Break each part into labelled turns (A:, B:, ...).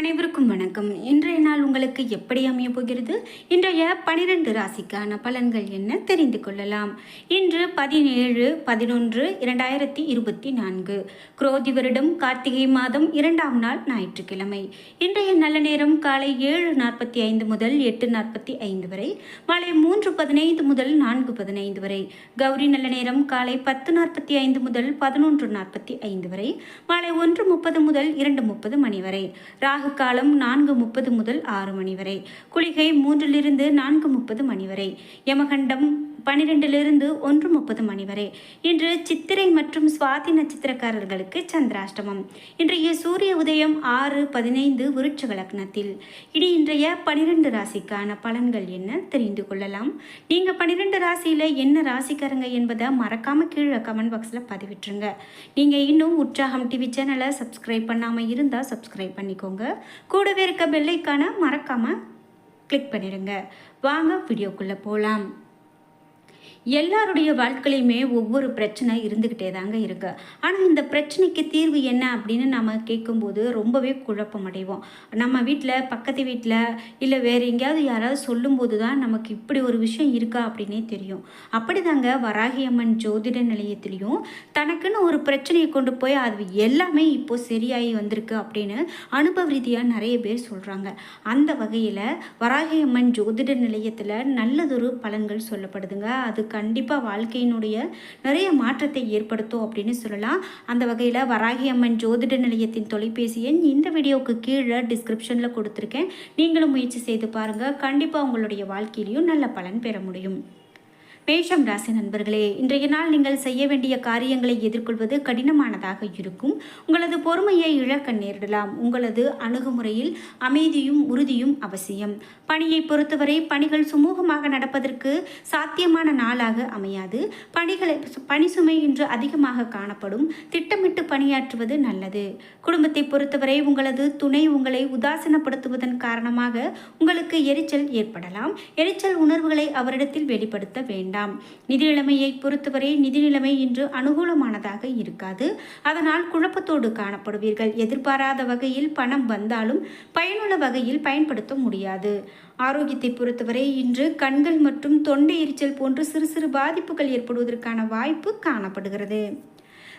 A: அனைவருக்கும் வணக்கம். இன்றைய நாள் உங்களுக்கு எப்படி அமைய போகிறது? இன்றைய பனிரெண்டு ராசிக்கான பலன்கள் என்ன? தெரிந்து கொள்ளலாம். இன்று பதினேழு பதினொன்று இரண்டாயிரத்தி இருபத்தி நான்கு. குரோதி வருடம் கார்த்திகை மாதம் இரண்டாம் நாள் ஞாயிற்றுக்கிழமை. இன்றைய நல்ல நேரம் காலை ஏழு நாற்பத்தி ஐந்து முதல் எட்டு நாற்பத்தி ஐந்து வரை மாலை மூன்று பதினைந்து முதல் நான்கு பதினைந்து வரை கௌரி நல்ல நேரம் காலை பத்து நாற்பத்தி ஐந்து முதல் பதினொன்று நாற்பத்தி ஐந்து வரை மாலை ஒன்று முப்பது முதல் இரண்டு முப்பது மணி வரை ராகு காலம் நான்கு முப்பது முதல் ஆறு மணி வரை. குளிகை மூன்றிலிருந்து நான்கு முப்பது மணி வரை. யமகண்டம் பனிரெண்டிலிருந்து ஒன்று முப்பது மணி வரை. இன்று சித்திரை மற்றும் சுவாதி நட்சத்திரக்காரர்களுக்கு சந்திராஷ்டமம். இன்றைய சூரிய உதயம் ஆறு பதினைந்து விருட்சக லக்னத்தில் இனி இன்றைய பனிரெண்டு ராசிக்கான பலன்கள் என்ன தெரிந்து கொள்ளலாம். நீங்கள் பனிரெண்டு ராசியில் என்ன ராசிக்காரங்க என்பதை மறக்காம கீழே கமெண்ட் பாக்ஸில் பதிவிட்டுருங்க. நீங்கள் இன்னும் உற்சாகம் டிவி சேனலை சப்ஸ்கிரைப் பண்ணாமல் இருந்தால் சப்ஸ்கிரைப் பண்ணிக்கோங்க. கூடவே இருக்க பெல்லைக்கான மறக்காமல் கிளிக் பண்ணிடுங்க. வாங்க வீடியோக்குள்ளே போகலாம் எல்லாருடைய வாழ்க்கையிலையுமே ஒவ்வொரு பிரச்சனை இருந்துக்கிட்டே தாங்க இருக்கு. ஆனால் இந்த பிரச்சனைக்கு தீர்வு என்ன அப்படின்னு நம்ம கேட்கும்போது ரொம்பவே குழப்பம் அடைவோம் நம்ம வீட்டில் பக்கத்து வீட்டில் இல்லை வேறு எங்கேயாவது யாராவது சொல்லும்போது தான் நமக்கு இப்படி ஒரு விஷயம் இருக்கா அப்படின்னே தெரியும். அப்படி தாங்க வராகியம்மன் ஜோதிட நிலையத்திலையும் தனக்குன்னு ஒரு பிரச்சனையை கொண்டு போய் அது எல்லாமே இப்போது சரியாகி வந்திருக்கு அப்படின்னு அனுபவ ரீதியாக நிறைய பேர் சொல்கிறாங்க அந்த வகையில் வராகியம்மன் ஜோதிட நிலையத்தில் நல்லதொரு பலன்கள் சொல்லப்படுதுங்க. அது கண்டிப்பாக வாழ்க்கையினுடைய நிறைய மாற்றத்தை ஏற்படுத்தும் அப்படின்னு சொல்லலாம். அந்த வகையில் வராகி அம்மன் ஜோதிட நிலையத்தின் தொலைபேசி எண் இந்த வீடியோவுக்கு கீழே டிஸ்கிரிப்ஷனில் கொடுத்துருக்கேன். நீங்களும் முயற்சி செய்து பாருங்கள் கண்டிப்பாக உங்களுடைய வாழ்க்கையிலையும் நல்ல பலன் பெற முடியும். மேஷம் ராசி நண்பர்களே இன்றைய நாள் நீங்கள் செய்ய வேண்டிய காரியங்களை எதிர்கொள்வது கடினமானதாக இருக்கும். உங்களது பொறுமையை இழக்க நேரிடலாம். உங்களது அணுகுமுறையில் அமைதியும் உறுதியும் அவசியம். பணியை பொறுத்தவரை பணிகள் சுமூகமாக நடப்பதற்கு சாத்தியமான நாளாக அமையாது. பணிகளை பணி சுமை இன்று அதிகமாக காணப்படும். திட்டமிட்டு பணியாற்றுவது நல்லது. குடும்பத்தை பொறுத்தவரை உங்களது துணை உங்களை உதாசீனப்படுத்துவதன் காரணமாக உங்களுக்கு எரிச்சல் ஏற்படலாம். எரிச்சல் உணர்வுகளை அவரிடத்தில் வெளிப்படுத்த வேண்டாம். நிதி நிலைமையை பொறுத்தவரை நிதி நிலைமை இன்று அனுகூலமானதாக இருக்காது. அதனால் குழப்பத்தோடு காணப்படுவீர்கள். எதிர்பாராத வகையில் பணம் வந்தாலும் பயனுள்ள வகையில் பயன்படுத்த முடியாது. ஆரோக்கியத்தை பொறுத்தவரை இன்று கண்கள் மற்றும் தொண்டை எரிச்சல் போன்று சிறு சிறு பாதிப்புகள் ஏற்படுவதற்கான வாய்ப்பு காணப்படுகிறது.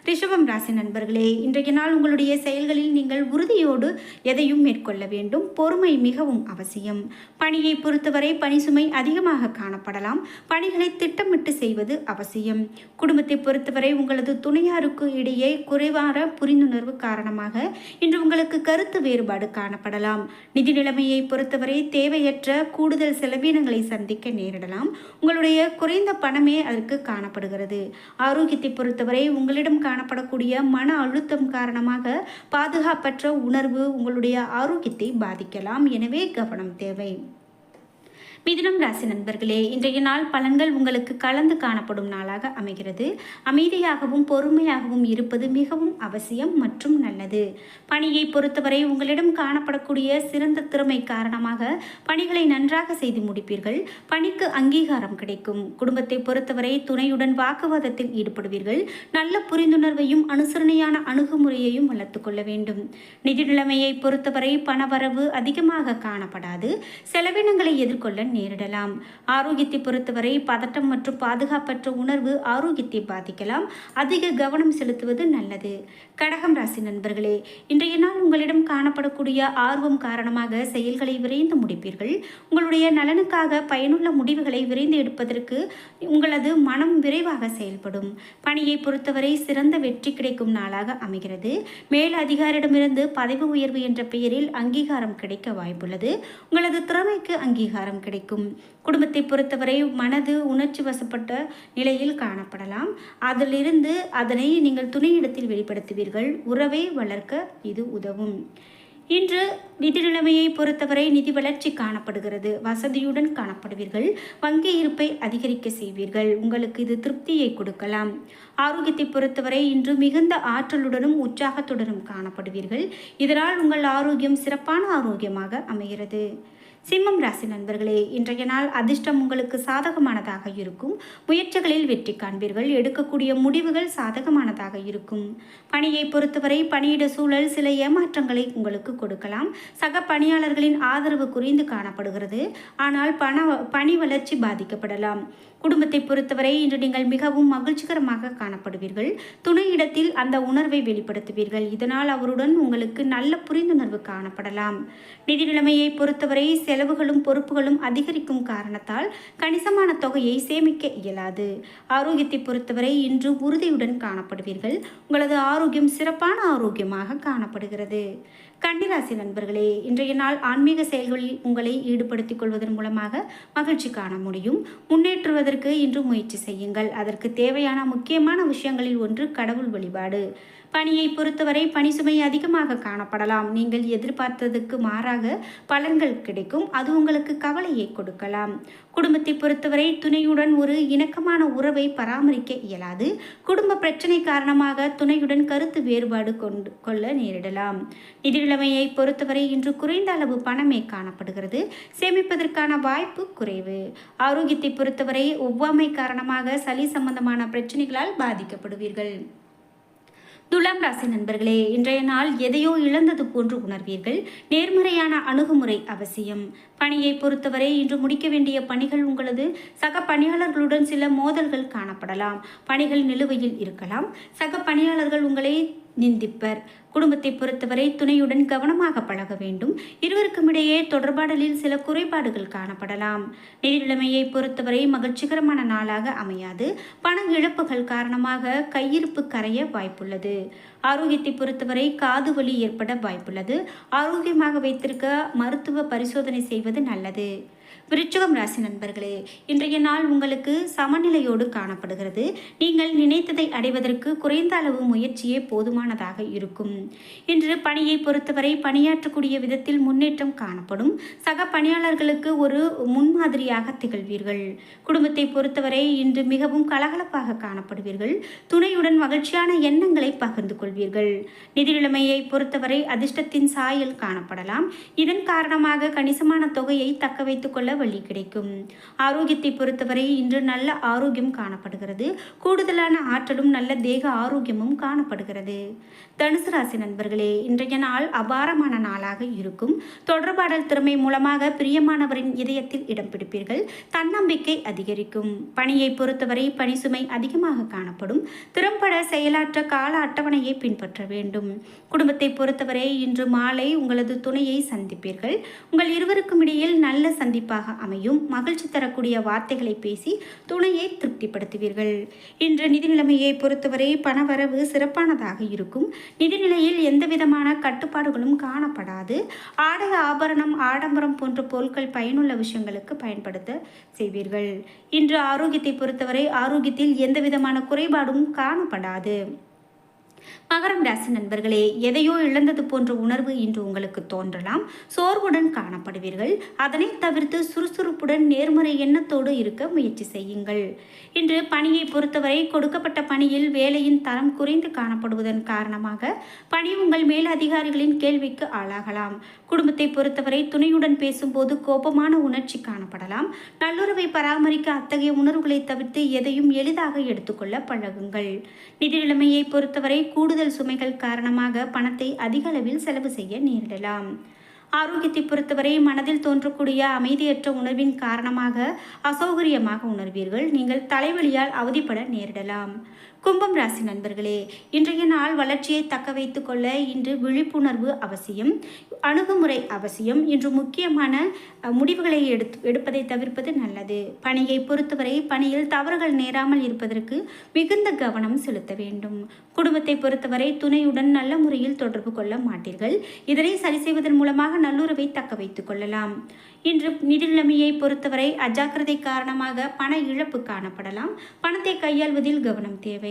A: ரிஷபம் ராசி நண்பர்களே இன்றைய நாள் உங்களுடைய செயல்களில் நீங்கள் உறுதியோடு எதையும் மேற்கொள்ள வேண்டும். பொறுமை மிகவும் அவசியம். பணியை பொறுத்தவரை பணி சுமை அதிகமாக காணப்படலாம். பணிகளை திட்டமிட்டு செய்வது அவசியம். குடும்பத்தை பொறுத்தவரை உங்களது துணையாருக்கு இடையே குறைவான புரிந்துணர்வு காரணமாக இன்று உங்களுக்கு கருத்து வேறுபாடு காணப்படலாம். நிதி நிலைமையை பொறுத்தவரை தேவையற்ற கூடுதல் செலவினங்களை சந்திக்க நேரிடலாம். உங்களுடைய குறைந்த பணமே அதற்கு காணப்படுகிறது. ஆரோக்கியத்தை பொறுத்தவரை உங்களிடம் காணப்படக்கூடிய மன அழுத்தம் காரணமாக பாதுகாப்பற்ற உணர்வு உங்களுடைய ஆரோக்கியத்தை பாதிக்கலாம். எனவே கவனம் தேவை. மிதுனம் ராசி நண்பர்களே இன்றைய நாள் பலன்கள் உங்களுக்கு கலந்து காணப்படும் நாளாக அமைகிறது. அமைதியாகவும் பொறுமையாகவும் இருப்பது மிகவும் அவசியம் மற்றும் நல்லது. பணியை பொறுத்தவரை உங்களிடம் காணப்படக்கூடிய சிறந்த திறமை காரணமாக பணிகளை நன்றாக செய்து முடிப்பீர்கள். பணிக்கு அங்கீகாரம் கிடைக்கும். குடும்பத்தை பொறுத்தவரை துணையுடன் வாக்குவாதத்தில் ஈடுபடுவீர்கள். நல்ல புரிந்துணர்வையும் அனுசரணையான அணுகுமுறையையும் வளர்த்து கொள்ள வேண்டும். நிதி நிலைமையை பொறுத்தவரை பணவரவு அதிகமாக காணப்படாது. செலவினங்களை எதிர்கொள்ள நேரிடலாம். ஆரோக்கியத்தை பொறுத்தவரை பதட்டம் மற்றும் பாதுகாப்பற்ற உணர்வு ஆரோக்கியத்தை பாதிக்கலாம். அதிக கவனம் செலுத்துவது நல்லது. கடகம் ராசி நண்பர்களே இன்றைய நாள் உங்களிடம் காணப்படக்கூடிய ஆர்வம் காரணமாக செயல்களை விரைந்து முடிப்பீர்கள். உங்களுடைய நலனுக்காக பயனுள்ள முடிவுகளை விரைந்து எடுப்பதற்கு உங்களது மனம் விரைவாக செயல்படும். பணியை பொறுத்தவரை சிறந்த வெற்றி கிடைக்கும் நாளாக அமைகிறது. மேல் அதிகாரிடமிருந்து பதவி உயர்வு என்ற பெயரில் அங்கீகாரம் கிடைக்க வாய்ப்புள்ளது. உங்களது திறமைக்கு அங்கீகாரம் கிடைக்கும் குடும்பத்தை பொறுத்தவரை மனது உணர்ச்சி வசப்பட்ட நிலையில் காணப்படலாம். அதிலிருந்து அதனை நீங்கள் துணையிடத்தில் வெளிப்படுத்துவீர்கள். உறவை வளர்க்க இது உதவும். இன்று நிதி நிலைமையை பொறுத்தவரை நிதி வளர்ச்சி காணப்படுகிறது. வசதியுடன் காணப்படுவீர்கள். வங்கி இருப்பை அதிகரிக்க செய்வீர்கள். உங்களுக்கு இது திருப்தியை கொடுக்கலாம். ஆரோக்கியத்தை பொறுத்தவரை இன்று மிகுந்த ஆற்றலுடனும் உற்சாகத்துடனும் காணப்படுவீர்கள். இதனால் உங்கள் ஆரோக்கியம் சிறப்பான ஆரோக்கியமாக அமைகிறது. சிம்மம் ராசி நண்பர்களே இன்றைய நாள் அதிர்ஷ்டம் உங்களுக்கு சாதகமானதாக இருக்கும். முயற்சிகளில் வெற்றி காண்பீர்கள். எடுக்கக்கூடிய முடிவுகள் சாதகமானதாக இருக்கும். பணியை பொறுத்தவரை பணியிட சூழல் சில ஏமாற்றங்களை உங்களுக்கு கொடுக்கலாம். சக பணியாளர்களின் ஆதரவு குறைந்து காணப்படுகிறது. ஆனால் பண பணி வளர்ச்சி பாதிக்கப்படலாம். குடும்பத்தை பொறுத்தவரை இன்று நீங்கள் மிகவும் மகிழ்ச்சிகரமாக காணப்படுவீர்கள். துணையிடத்தில் அந்த உணர்வை வெளிப்படுத்துவீர்கள். இதனால் அவருடன் உங்களுக்கு நல்ல புரிந்துணர்வு காணப்படலாம். நிதி நிலைமையை பொறுத்தவரை செலவுகளும் பொறுப்புகளும் அதிகரிக்கும் காரணத்தால் கணிசமான தொகையை சேமிக்க இயலாது. ஆரோக்கியத்தை பொறுத்தவரை இன்று உறுதியுடன் காணப்படுவீர்கள். உங்களது ஆரோக்கியம் சிறப்பான ஆரோக்கியமாக காணப்படுகிறது. கன்னிராசி நண்பர்களே இன்றைய நாள் ஆன்மீக செயல்களில் உங்களை ஈடுபடுத்திக் கொள்வதன் மூலமாக மகிழ்ச்சி காண முடியும். முன்னேற்றுவதற்கு இன்று முயற்சி செய்யுங்கள். அதற்கு தேவையான முக்கியமான விஷயங்களில் ஒன்று கடவுள் வழிபாடு. பணியை பொறுத்தவரை பணி சுமை அதிகமாக காணப்படலாம். நீங்கள் எதிர்பார்த்ததுக்கு மாறாக பலன்கள் கிடைக்கும். அது உங்களுக்கு கவலையை கொடுக்கலாம். குடும்பத்தை பொறுத்தவரை துணையுடன் ஒரு இணக்கமான உறவை பராமரிக்க இயலாது. குடும்ப பிரச்சனை காரணமாக துணையுடன் கருத்து வேறுபாடு கொண்டு கொள்ள நேரிடலாம். நிதிநிலைமையை பொறுத்தவரை இன்று குறைந்த அளவு பணமே காணப்படுகிறது. சேமிப்பதற்கான வாய்ப்பு குறைவு. ஆரோக்கியத்தை பொறுத்தவரை ஒவ்வாமை காரணமாக சளி சம்பந்தமான பிரச்சனைகளால் பாதிக்கப்படுவீர்கள். துலாம் ராசி நண்பர்களே இன்றைய நாள் எதையோ இழந்தது போன்று உணர்வீர்கள். நேர்மறையான அணுகுமுறை அவசியம். பணியை பொறுத்தவரை இன்று முடிக்க வேண்டிய பணிகள் உங்களது சக பணியாளர்களுடன் சில மோதல்கள் காணப்படலாம். பணிகள் நிலுவையில் இருக்கலாம். சக பணியாளர்கள் உங்களை நிந்திப்பர். குடும்பத்தை பொறுத்தவரை துணையுடன் கவனமாக பழக வேண்டும். இருவருக்கும் இடையே தொடர்பாடலில் சில குறைபாடுகள் காணப்படலாம். நிதிநிலைமையை பொறுத்தவரை மகிழ்ச்சிகரமான நாளாக அமையாது. பண இழப்புகள் காரணமாக கையிருப்பு கரைய வாய்ப்புள்ளது. ஆரோக்கியத்தை பொறுத்தவரை காது வலி ஏற்பட வாய்ப்புள்ளது. ஆரோக்கியமாக வைத்திருக்க மருத்துவ பரிசோதனை செய்வது நல்லது. விருச்சகம் ராசி நண்பர்களே இன்றைய நாள் உங்களுக்கு சமநிலையோடு காணப்படுகிறது. நீங்கள் நினைத்ததை அடைவதற்கு குறைந்த அளவு முயற்சியே போதுமானதாக இருக்கும். இன்று பணியை பொறுத்தவரை பணியாற்றக்கூடிய விதத்தில் முன்னேற்றம் காணப்படும். சக பணியாளர்களுக்கு ஒரு முன்மாதிரியாக திகழ்வீர்கள். குடும்பத்தை பொறுத்தவரை இன்று மிகவும் கலகலப்பாக காணப்படுவீர்கள். துணையுடன் மகிழ்ச்சியான எண்ணங்களை பகிர்ந்து கொள்வீர்கள். நிதிநிலைமையை பொறுத்தவரை அதிர்ஷ்டத்தின் சாயல் காணப்படலாம். இதன் காரணமாக கணிசமான தொகையை தக்க வைத்துக் கொள்ள வழி கிடைக்கும். ஆரோக்கியத்தை பொறுத்தவரை இன்று நல்ல ஆரோக்கியம் காணப்படுகிறது. கூடுதலான ஆற்றலும் நல்ல தேக ஆரோக்கியமும் காணப்படுகிறது. தனுசு ராசி நண்பர்களே இன்றைய நாள் அபாரமான நாளாக இருக்கும். தொடர்பாடல் திறமை மூலமாக பிரியமானவரின் இதயத்தில் இடம் பிடிப்பீர்கள். தன்னம்பிக்கை அதிகரிக்கும். பணியை பொறுத்தவரை பணி சுமை அதிகமாக காணப்படும். திறம்பட செயலாற்ற கால அட்டவணையை பின்பற்ற வேண்டும். குடும்பத்தை பொறுத்தவரை இன்று மாலை உங்களது துணையை சந்திப்பீர்கள். உங்கள் இருவருக்கும் இடையில் நல்ல சந்திப்பாக அமையும். மகிழ்ச்சி தரக்கூடிய வார்த்தைகளை பேசி துணையை திருப்திப்படுத்துவீர்கள். இன்று நிதி நிலைமையை பொறுத்தவரை பணவரவு சிறப்பானதாக இருக்கும். நிதிநிலையில் எந்தவிதமான கட்டுப்பாடுகளும் காணப்படாது. ஆடை ஆபரணம் ஆடம்பரம் போன்ற பொருட்கள் பயனுள்ள விஷயங்களுக்கு பயன்படுத்த செய்வீர்கள். இன்று ஆரோக்கியத்தை பொறுத்தவரை ஆரோக்கியத்தில் எந்தவிதமான குறைபாடும் காணப்படாது. மகரம் ராசி நண்பர்களே எதையோ இழந்தது போன்ற உணர்வு இன்று உங்களுக்கு தோன்றலாம். சோர்வுடன் காணப்படுவீர்கள். அதனை தவிர்த்து சுறுசுறுப்புடன் நேர்மறை எண்ணத்தோடு இருக்க முயற்சி செய்யுங்கள். இன்று பணியை பொறுத்தவரை கொடுக்கப்பட்ட பணியில் வேலையின் தரம் குறைந்து காணப்படுவதன் காரணமாக பணி உங்கள் மேல் அதிகாரிகளின் கேள்விக்கு ஆளாகலாம். குடும்பத்தை பொறுத்தவரை துணையுடன் பேசும்போது கோபமான உணர்ச்சி காணப்படலாம். நல்லுறவை பராமரிக்க அத்தகைய உணர்வுகளை தவிர்த்து எதையும் எளிதாக எடுத்துக்கொள்ள பழகுங்கள். நிதி நிலைமையை பொறுத்தவரை கூடுதல் சுமைகள் காரணமாக பணத்தை அதிக அளவில் செலவு செய்ய நேரிடலாம். ஆரோக்கியத்தை பொறுத்தவரை மனதில் தோன்றக்கூடிய அமைதியற்ற உணர்வின் காரணமாக அசௌகரியமாக உணர்வீர்கள். நீங்கள் தலைவலியால் அவதிப்பட நேரிடலாம். கும்பம் ராசி நண்பர்களே இன்றைய நாள் வளர்ச்சியை தக்க வைத்துக்கொள்ள இன்று விழிப்புணர்வு அவசியம் அணுகுமுறை அவசியம். இன்று முக்கியமான முடிவுகளை எடுத்து எடுப்பதை தவிர்ப்பது நல்லது. பணியை பொறுத்தவரை பணியில் தவறுகள் நேராமல் இருப்பதற்கு மிகுந்த கவனம் செலுத்த வேண்டும். குடும்பத்தை பொறுத்தவரை துணையுடன் நல்ல முறையில் தொடர்பு கொள்ள மாட்டீர்கள். இதனை சரி செய்வதன் மூலமாக நல்லுறவை தக்க வைத்துக் கொள்ளலாம். இன்று நிதிநிலைமையை பொறுத்தவரை அஜாக்கிரதை காரணமாக பண இழப்பு காணப்படலாம். பணத்தை கையாள்வதில் கவனம் தேவை.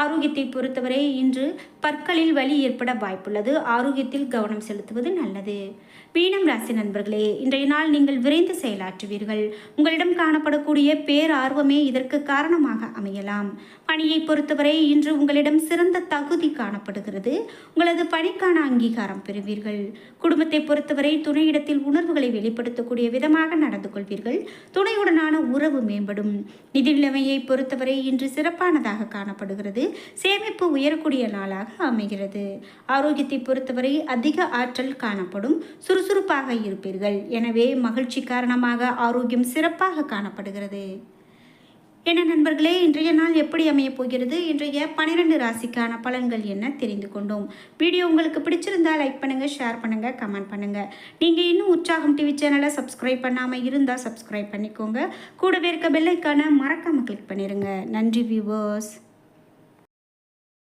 A: ஆரோக்கியத்தை பொறுத்தவரை இன்று பற்களில் வலி ஏற்பட வாய்ப்புள்ளது. ஆரோக்கியத்தில் கவனம் செலுத்துவது நல்லது. மீனம் ராசி நண்பர்களே இன்றைய நாள் நீங்கள் விரைந்து செயலாற்றுவீர்கள். உங்களிடம் காணப்படக்கூடிய பேரார்வமே இதற்கு காரணமாக அமையலாம். பணியை பொறுத்தவரை இன்று உங்களிடம் சிறந்த தகுதி காணப்படுகிறது. உங்களது பணிக்கான அங்கீகாரம் பெறுவீர்கள். குடும்பத்தை பொறுத்தவரை துணையிடத்தில் உணர்வுகளை வெளிப்படுத்தக்கூடிய விதமாக நடந்து கொள்வீர்கள். துணையுடனான உறவு மேம்படும். நிதி நிலைமையை பொறுத்தவரை இன்று சிறப்பானதாக காணப்படுகிறது. சேமிப்பு உயரக்கூடிய நாளாக அமைகிறது. ஆரோக்கியத்தை பொறுத்தவரை அதிக ஆற்றல் காணப்படும் சுறுசுறுப்பாக இருப்பீர்கள். எனவே மகிழ்ச்சி காரணமாக ஆரோக்கியம் சிறப்பாக காணப்படுகிறது. என்ன நண்பர்களே இன்றைய நாள் எப்படி அமையப் போகிறது? இன்றைய பன்னிரெண்டு ராசிக்கான பலன்கள் என்ன தெரிந்து கொண்டோம். வீடியோ உங்களுக்கு பிடிச்சிருந்தால் லைக் பண்ணுங்கள் ஷேர் பண்ணுங்கள் கமெண்ட் பண்ணுங்கள் நீங்கள் இன்னும் உற்சாகம் டிவி சேனலை சப்ஸ்கிரைப் பண்ணாமல் இருந்தால் சப்ஸ்கிரைப் பண்ணிக்கோங்க. கூடவே இருக்க பெல்லைக்கான மறக்காமல் கிளிக் பண்ணிடுங்க நன்றி வியூவர்ஸ்